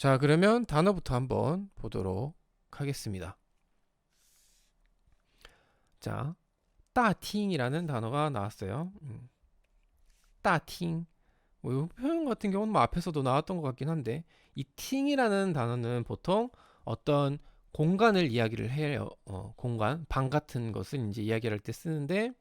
자, 그러면 단어부터 한번 보도록 하겠습니다. 자, 따팅이라는 단어가 나왔어요. 음. 따팅. 뭐이 표현 같은 경우는 뭐 앞에서도 나왔던 것 같긴 한데 이 팅이라는 단어는 보통 어떤 공간을 이야기를 해요. 어, 공간, 방 같은 것을 이제 이야기할 때 쓰는데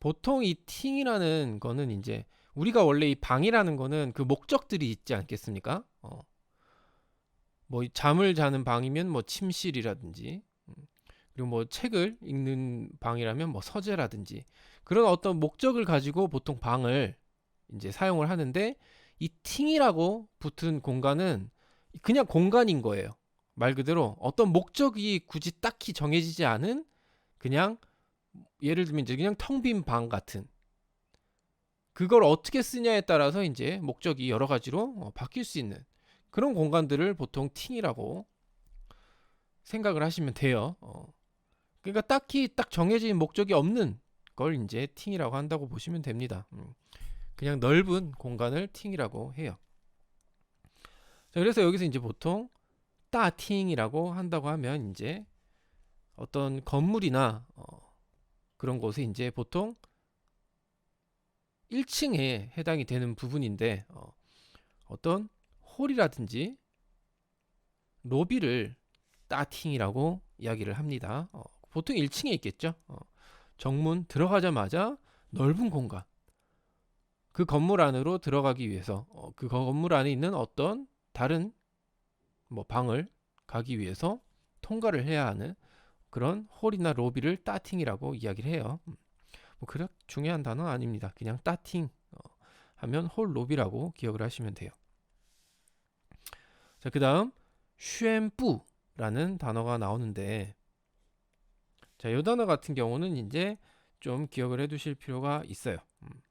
보통 이 팅이라는 거는 이제 우리가 원래 이 방이라는 거는 그 목적들이 있지 않겠습니까? 어. 뭐 잠을 자는 방이면 뭐 침실이라든지 음, 그리고 뭐 책을 읽는 방이라면 뭐 서재라든지 그런 어떤 목적을 가지고 보통 방을 이제 사용을 하는데 이 팅이라고 붙은 공간은 그냥 공간인 거예요. 말 그대로 어떤 목적이 굳이 딱히 정해지지 않은 그냥 예를 들면 이제 그냥 텅 빈 방 같은 그걸 어떻게 쓰냐에 따라서 이제 목적이 여러 가지로 어, 바뀔 수 있는 그런 공간들을 보통 팅이라고 생각을 하시면 돼요. 어. 그러니까 딱히 딱 정해진 목적이 없는 걸 이제 팅이라고 한다고 보시면 됩니다. 음. 그냥 넓은 공간을 팅이라고 해요. 자, 그래서 여기서 이제 보통 따팅이라고 한다고 하면 이제 어떤 건물이나 어, 그런 곳에 이제 보통 1층에 해당이 되는 부분인데 어, 어떤 홀이라든지 로비를 따팅이라고 이야기를 합니다. 어, 보통 1층에 있겠죠. 어, 정문 들어가자마자 넓은 공간. 그 건물 안으로 들어가기 위해서 어, 그 건물 안에 있는 어떤 다른 뭐 방을 가기 위해서 통과를 해야 하는 그런 홀이나 로비를 따팅이라고 이야기를 해요. 음, 뭐 그렇 중요한 단어는 아닙니다. 그냥 따팅 어, 하면 홀 로비라고 기억을 하시면 돼요. 자, 그 다음 슈엔뿌라는 단어가 나오는데 자, 이 단어 같은 경우는 이제 좀 기억을 해 두실 필요가 있어요. 음.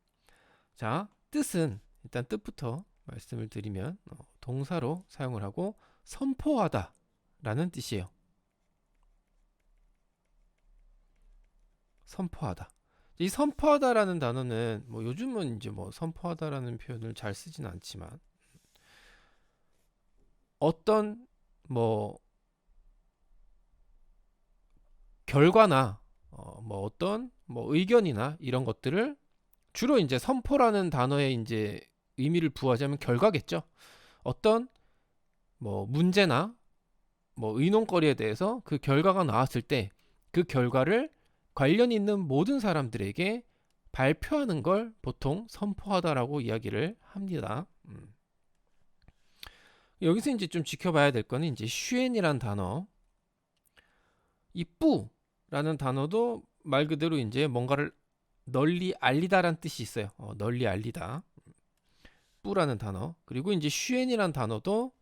자, 뜻은 일단 뜻부터 말씀을 드리면 어, 동사로 사용을 하고 선포하다 라는 뜻이에요. 선포하다. 이 선포하다라는 단어는 뭐 요즘은 이제 뭐 선포하다라는 표현을 잘 쓰지는 않지만 어떤 뭐 결과나 어, 뭐 어떤 뭐 의견이나 이런 것들을 주로 이제 선포라는 단어에 이제 의미를 부하자면 결과겠죠. 어떤 뭐 문제나 뭐 의논거리에 대해서 그 결과가 나왔을 때 그 결과를 관련 있는 모든 사람들에게 발표하는 걸 보통 선포하다라고 이야기를 합니다. 음. 여기서 이제 좀 지켜봐야 될 거는 이제 슈엔이란 단어, 이 뿌라는 단어도 말 그대로 이제 뭔가를 널리 알리다란 뜻이 있어요. 어, 널리 알리다. 뿌라는 단어. 그리고 이제 슈엔이란 단어도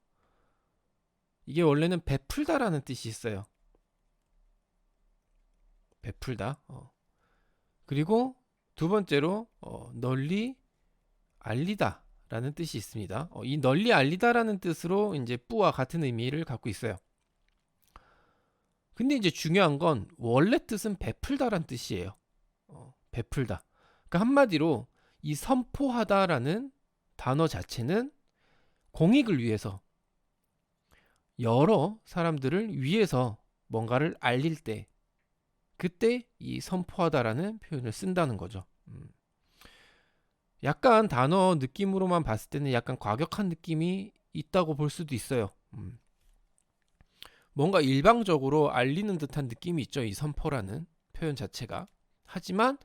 이게 원래는 베풀다라는 뜻이 있어요. 베풀다. 어. 그리고 두 번째로 어, 널리 알리다 라는 뜻이 있습니다. 어, 이 널리 알리다라는 뜻으로 이제 뿌와 같은 의미를 갖고 있어요. 근데 이제 중요한 건 원래 뜻은 베풀다란 뜻이에요. 어, 베풀다. 그러니까 한마디로 이 선포하다라는 단어 자체는 공익을 위해서 여러 사람들을 위해서 뭔가를 알릴 때 그때 이 선포하다라는 표현을 쓴다는 거죠. 음. 약간 단어 느낌으로만 봤을 때는 약간 과격한 느낌이 있다고 볼 수도 있어요. 음. 뭔가 일방적으로 알리는 듯한 느낌이 있죠. 이 선포라는 표현 자체가. 하지만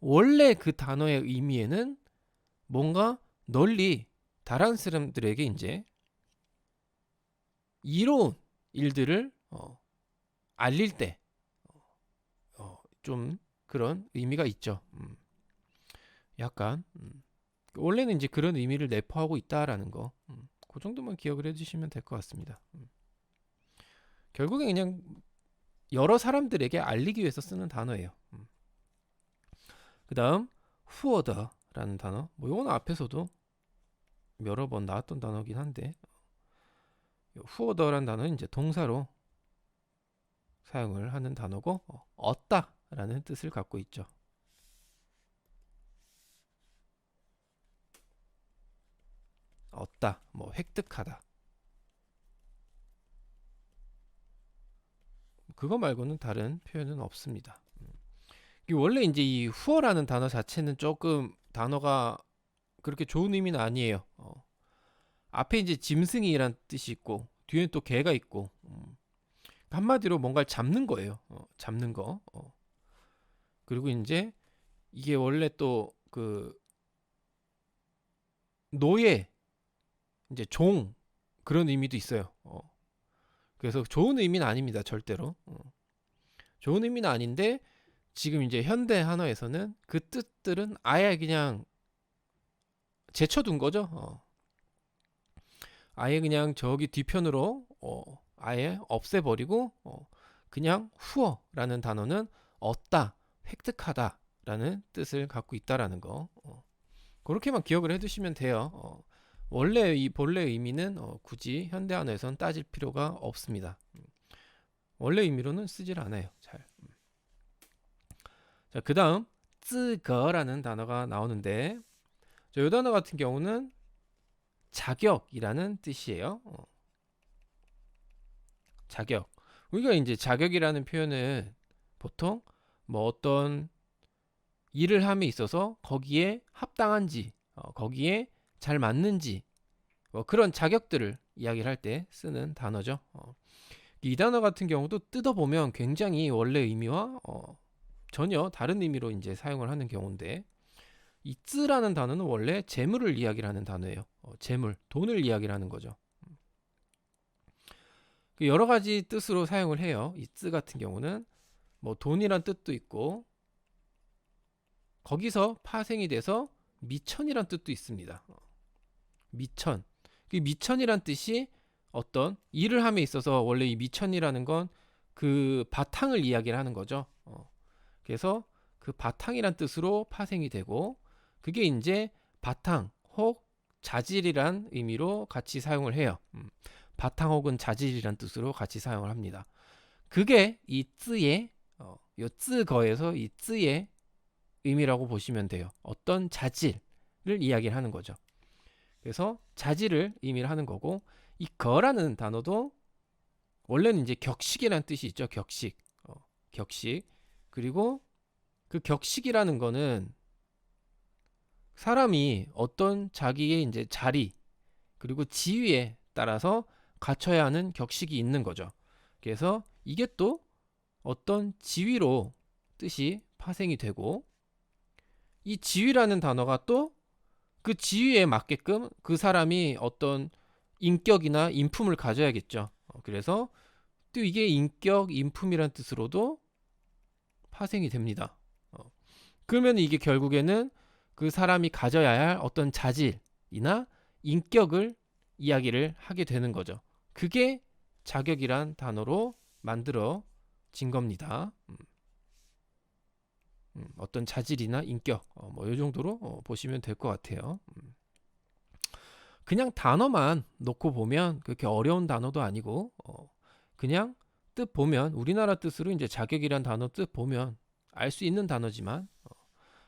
원래 그 단어의 의미에는 뭔가 널리 다른 사람들에게 이제 이로운 일들을 어, 알릴 때좀 그런 의미가 있죠. 음. 약간 음. 원래는 이제 그런 의미를 내포하고 있다라는 거. 음. 그 정도만 기억을 해주시면 될 것 같습니다. 음. 결국에 그냥 여러 사람들에게 알리기 위해서 쓰는 단어예요. 음. 그 다음 후어더라는 단어. 뭐 이건 앞에서도 여러 번 나왔던 단어긴 한데 후어더라는 단어는 이제 동사로 사용을 하는 단어고 어, 얻다 라는 뜻을 갖고 있죠. 얻다, 뭐 획득하다. 그거 말고는 다른 표현은 없습니다. 원래 이제 이 후어라는 단어 자체는 조금 단어가 그렇게 좋은 의미는 아니에요. 어. 앞에 이제 짐승이란 뜻이 있고 뒤에는 또 개가 있고 음. 한마디로 뭔가를 잡는 거예요. 어. 잡는 거. 어. 그리고 이제 이게 원래 또 그 노예 이제 종 그런 의미도 있어요. 어. 그래서 좋은 의미는 아닙니다. 절대로. 어. 좋은 의미는 아닌데 지금 이제 현대 한어에서는 그 뜻들은 아예 그냥 제쳐둔 거죠. 어. 아예 그냥 저기 뒤편으로 어, 아예 없애버리고 어, 그냥 후어라는 단어는 얻다, 획득하다라는 뜻을 갖고 있다라는 거. 어. 그렇게만 기억을 해두시면 돼요. 어. 원래 이 본래 의미는 어, 굳이 현대 한어에선 따질 필요가 없습니다. 음. 원래 의미로는 쓰질 않아요. 잘. 음. 자, 그 다음 쯔거라는 단어가 나오는데 이 단어 같은 경우는 자격이라는 뜻이에요. 어. 자격. 우리가 이제 자격이라는 표현은 보통 뭐 어떤 일을 함에 있어서 거기에 합당한지, 어, 거기에 잘 맞는지, 뭐 그런 자격들을 이야기를 할 때 쓰는 단어죠. 어. 이 단어 같은 경우도 뜯어보면 굉장히 원래 의미와 어, 전혀 다른 의미로 이제 사용을 하는 경우인데 이 쯔라는 단어는 원래 재물을 이야기를 하는 단어예요. 어, 재물, 돈을 이야기를 하는 거죠. 그 여러 가지 뜻으로 사용을 해요. 이쯔 같은 경우는 뭐 돈이란 뜻도 있고 거기서 파생이 돼서 미천이란 뜻도 있습니다. 어, 미천. 그 미천이란 뜻이 어떤 일을 함에 있어서 원래 이 미천이라는 건 그 바탕을 이야기를 하는 거죠. 어, 그래서 그 바탕이란 뜻으로 파생이 되고 그게 이제 바탕 혹 자질이란 의미로 같이 사용을 해요. 음, 바탕 혹은 자질이란 뜻으로 같이 사용을 합니다. 그게 이 쯔의 어, 요 쯔거에서 이 쯔의 의미라고 보시면 돼요. 어떤 자질을 이야기를 하는 거죠. 그래서 자질을 의미를 하는 거고 이 거라는 단어도 원래는 이제 격식이라는 뜻이 있죠. 격식. 어, 격식. 그리고 그 격식이라는 거는 사람이 어떤 자기의 이제 자리 그리고 지위에 따라서 갖춰야 하는 격식이 있는 거죠. 그래서 이게 또 어떤 지위로 뜻이 파생이 되고 이 지위라는 단어가 또 그 지위에 맞게끔 그 사람이 어떤 인격이나 인품을 가져야겠죠. 어, 그래서 또 이게 인격, 인품이란 뜻으로도 파생이 됩니다. 어, 그러면 이게 결국에는 그 사람이 가져야 할 어떤 자질이나 인격을 이야기를 하게 되는 거죠. 그게 자격이란 단어로 만들어진 겁니다. 음. 음, 어떤 자질이나 인격, 어, 뭐이 정도로 어, 보시면 될 것 같아요. 음. 그냥 단어만 놓고 보면 그렇게 어려운 단어도 아니고, 어, 그냥 뜻 보면 우리나라 뜻으로 이제 자격이란 단어 뜻 보면 알 수 있는 단어지만 어,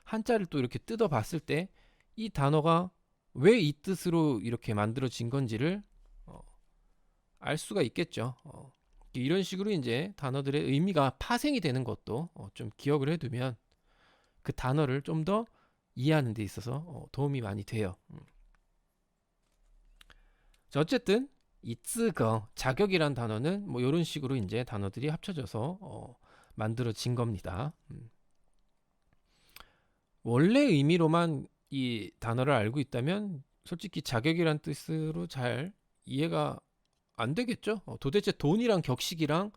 한자를 또 이렇게 뜯어 봤을 때 이 단어가 왜 이 뜻으로 이렇게 만들어진 건지를 어, 알 수가 있겠죠. 어, 이런 식으로 이제 단어들의 의미가 파생이 되는 것도 어, 좀 기억을 해두면 그 단어를 좀 더 이해하는 데 있어서 어, 도움이 많이 돼요. 음. 자, 어쨌든 이 쯔거 자격이란 단어는 뭐 이런 식으로 이제 단어들이 합쳐져서 어, 만들어진 겁니다. 음. 원래 의미로만 이 단어를 알고 있다면 솔직히 자격이란 뜻으로 잘 이해가 안 되겠죠. 어, 도대체 돈이랑 격식이랑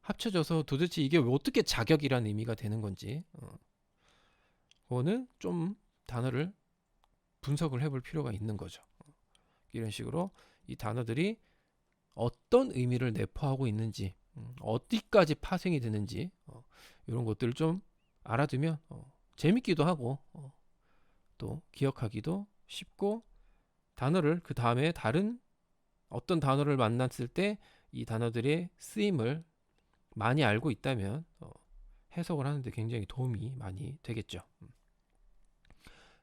합쳐져서 도대체 이게 어떻게 자격이란 의미가 되는 건지 어. 그거는 좀 단어를 분석을 해볼 필요가 있는 거죠. 어. 이런 식으로 이 단어들이 어떤 의미를 내포하고 있는지 음, 어디까지 파생이 되는지 어, 이런 것들을 좀 알아두면 어, 재밌기도 하고 어, 또 기억하기도 쉽고 단어를 그 다음에 다른 어떤 단어를 만났을 때 이 단어들의 쓰임을 많이 알고 있다면 어, 해석을 하는데 굉장히 도움이 많이 되겠죠. 음.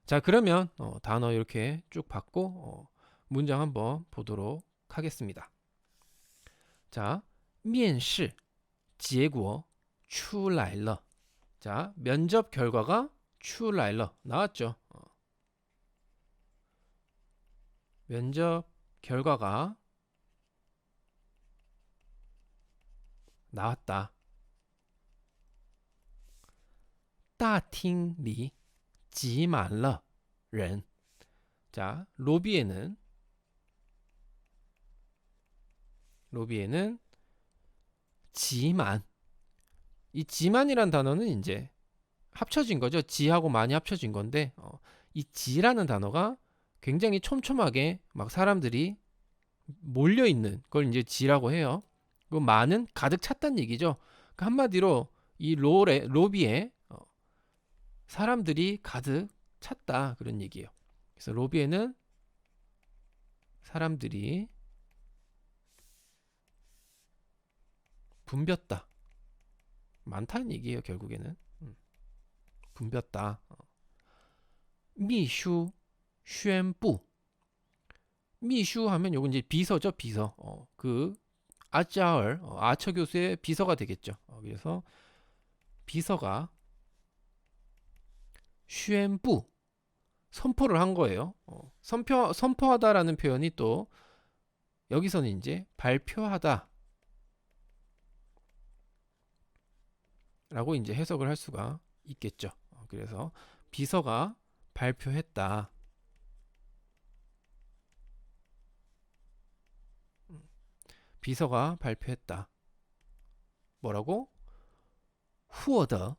자 그러면 어, 단어 이렇게 쭉 봤고 어, 문장 한번 보도록 하겠습니다. 자, 面试 结果出来了. 자, 면접 결과가 出来了. 나왔죠. 어. 면접 결과가 나왔다. 大厅里挤满了人. 자, 로비에는 로비에는 지만 이 지만이란 단어는 이제 합쳐진 거죠. 지하고 많이 합쳐진 건데 어, 이 지라는 단어가 굉장히 촘촘하게 막 사람들이 몰려 있는 걸 이제 지라고 해요. 그 많은 가득 찼다는 얘기죠. 그 한마디로 이 롤에 로비에 어, 사람들이 가득 찼다 그런 얘기예요. 그래서 로비에는 사람들이 붐볐다. 많다는 얘기예요, 결국에는. 음. 붐볐다. 어. 미슈 宣布 미슈 하면 요건 이제 비서죠, 비서. 어, 그 아짜얼 어, 아처 교수의 비서가 되겠죠. 어, 그래서 비서가 슈엔부 선포를 한 거예요. 어, 선표 선포하다라는 표현이 또 여기서는 이제 발표하다 라고 이제 해석을 할 수가 있겠죠. 어, 그래서 비서가 발표했다. 비서가 발표했다. 뭐라고? 후어더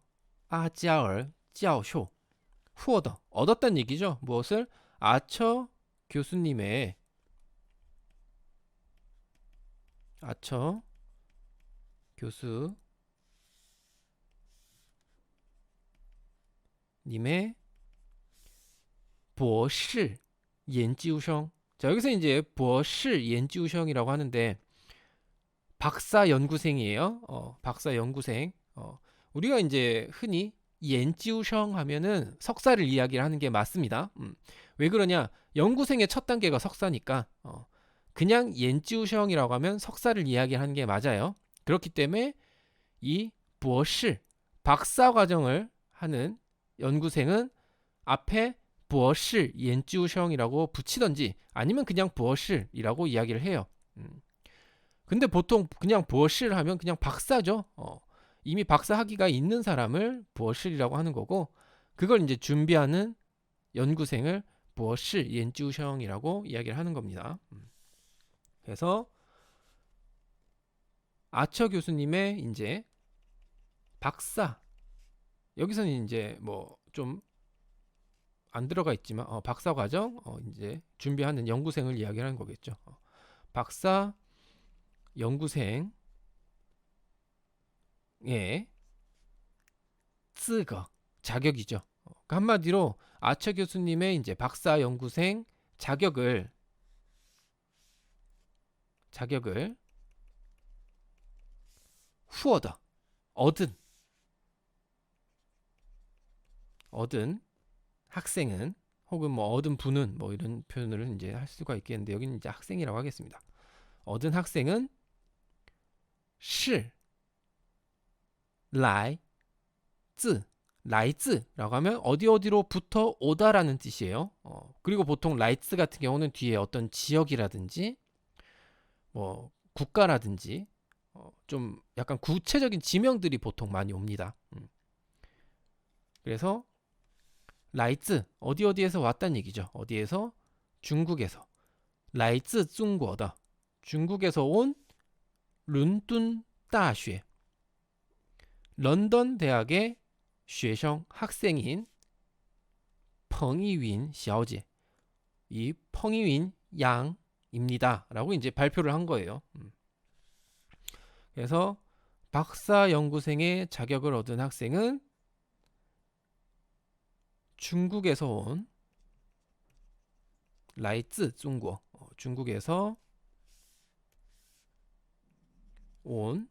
아자얼教授 후어더 얻었다는 얘기죠. 무엇을 아처 교수님의 아처 교수 님의 보시 연지우성 자 여기서 이제 보시 연지우성이라고 하는데 박사 연구생이에요. 어, 박사 연구생. 어, 우리가 이제 흔히 옌지우성 하면은 석사를 이야기를 하는 게 맞습니다. 음. 왜 그러냐? 연구생의 첫 단계가 석사니까 어. 그냥 옌지우성이라고 하면 석사를 이야기하는 게 맞아요. 그렇기 때문에 이 부어시 박사 과정을 하는 연구생은 앞에 부어시 옌지우성이라고 붙이던지 아니면 그냥 부어시이라고 이야기를 해요. 음. 근데 보통 그냥 부어시를 하면 그냥 박사죠. 어. 이미 박사 학위가 있는 사람을 부어실이라고 하는 거고 그걸 이제 준비하는 연구생을 부어실 연주형이라고 이야기를 하는 겁니다. 음. 그래서 아처 교수님의 이제 박사 여기서는 이제 뭐 좀 안 들어가 있지만 어, 박사 과정 어, 이제 준비하는 연구생을 이야기하는 거겠죠. 어, 박사 연구생 의资格 자격이죠. 어, 그러니까 한마디로 아처 교수님의 이제 박사 연구생 자격을 자격을 후어다 얻은 얻은 학생은 혹은 뭐 얻은 분은 뭐 이런 표현을 이제 할 수가 있겠는데 여기는 이제 학생이라고 하겠습니다. 얻은 학생은 라이 쯔 라이츠라고 하면 어디 어디로부터 오다라는 뜻이에요. 어, 그리고 보통 라이츠 같은 경우는 뒤에 어떤 지역이라든지 뭐 국가라든지 어, 좀 약간 구체적인 지명들이 보통 많이 옵니다. 음. 그래서 라이츠 어디 어디에서 왔다는 얘기죠. 어디에서 중국에서 라이츠 중국다 중국에서 온 룬둔 다쉐 런던 대학의 쉐성 학생인 펑이윈 샤오지 이 펑이윈 양입니다. 라고 이제 발표를 한 거예요. 음. 그래서 박사 연구생의 자격을 얻은 학생은 중국에서 온 라이츠 중국 어, 중국에서 온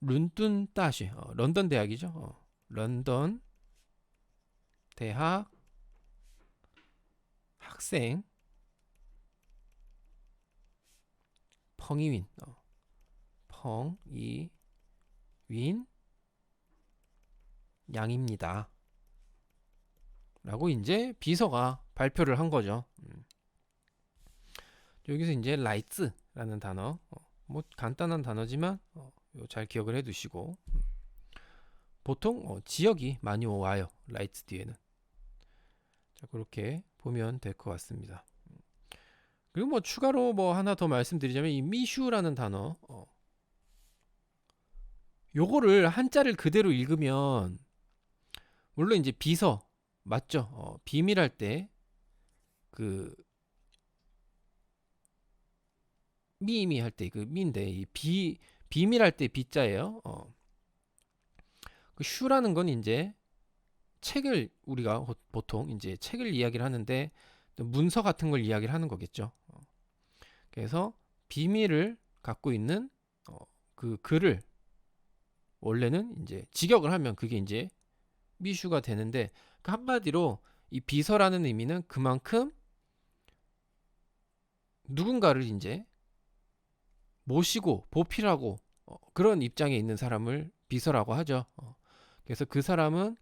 룬둔 다시 어, 런던 대학이죠. 어, 런던 대학 학생 펑이윈 어, 펑이 윈 양입니다. 라고 이제 비서가 발표를 한 거죠. 음. 여기서 이제 라이츠라는 단어, 어, 뭐 간단한 단어지만 어, 요 잘 기억을 해두시고 음. 보통 어, 지역이 많이 와요. 라이츠 뒤에는. 자 그렇게 보면 될 것 같습니다. 음. 그리고 뭐 추가로 뭐 하나 더 말씀드리자면 이 미슈라는 단어, 어, 요거를 한자를 그대로 읽으면 물론 이제 비서 맞죠? 어, 비밀할 때그 미미 할 때 그 미인데 이 비 비밀할 때 비자예요. 어. 그 슈라는 건 이제 책을 우리가 호- 보통 이제 책을 이야기를 하는데 또 문서 같은 걸 이야기를 하는 거겠죠. 어. 그래서 비밀을 갖고 있는 어, 그 글을 원래는 이제 직역을 하면 그게 이제 미슈가 되는데 그 한마디로 이 비서라는 의미는 그만큼 누군가를 이제 모시고 보필하고 어, 그런 입장에 있는 사람을 비서라고 하죠. 어, 그래서 그 사람은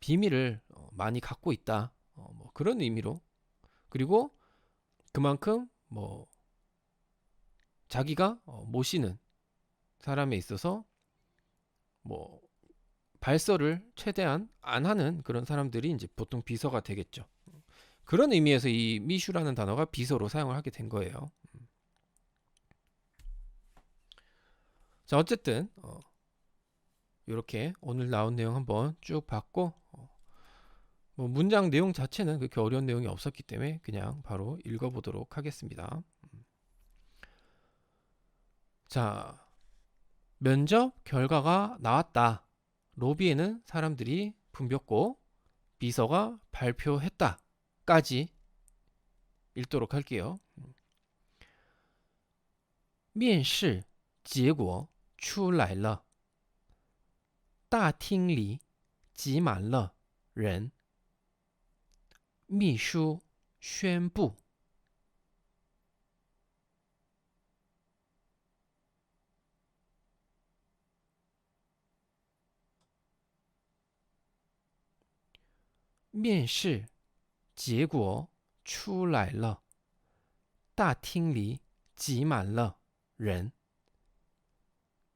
비밀을 어, 많이 갖고 있다. 어, 뭐 그런 의미로 그리고 그만큼 뭐 자기가 어, 모시는 사람에 있어서 뭐 발설을 최대한 안 하는 그런 사람들이 이제 보통 비서가 되겠죠. 그런 의미에서 이 미슈라는 단어가 비서로 사용을 하게 된 거예요. 자 어쨌든 어, 이렇게 오늘 나온 내용 한번 쭉 봤고 어, 뭐 문장 내용 자체는 그렇게 어려운 내용이 없었기 때문에 그냥 바로 읽어보도록 하겠습니다. 자 면접 결과가 나왔다. 로비에는 사람들이 붐볐고 비서가 발표했다까지 읽도록 할게요. 面试结果 出来了，大厅里挤满了人。秘书宣布，面试结果出来了，大厅里挤满了人。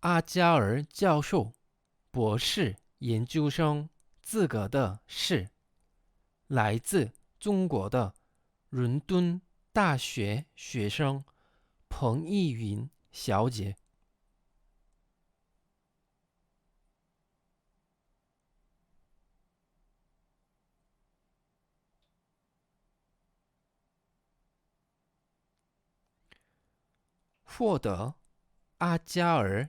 阿加尔教授博士研究生资格的是来自中国的伦敦大学学生彭逸云小姐。获得阿加尔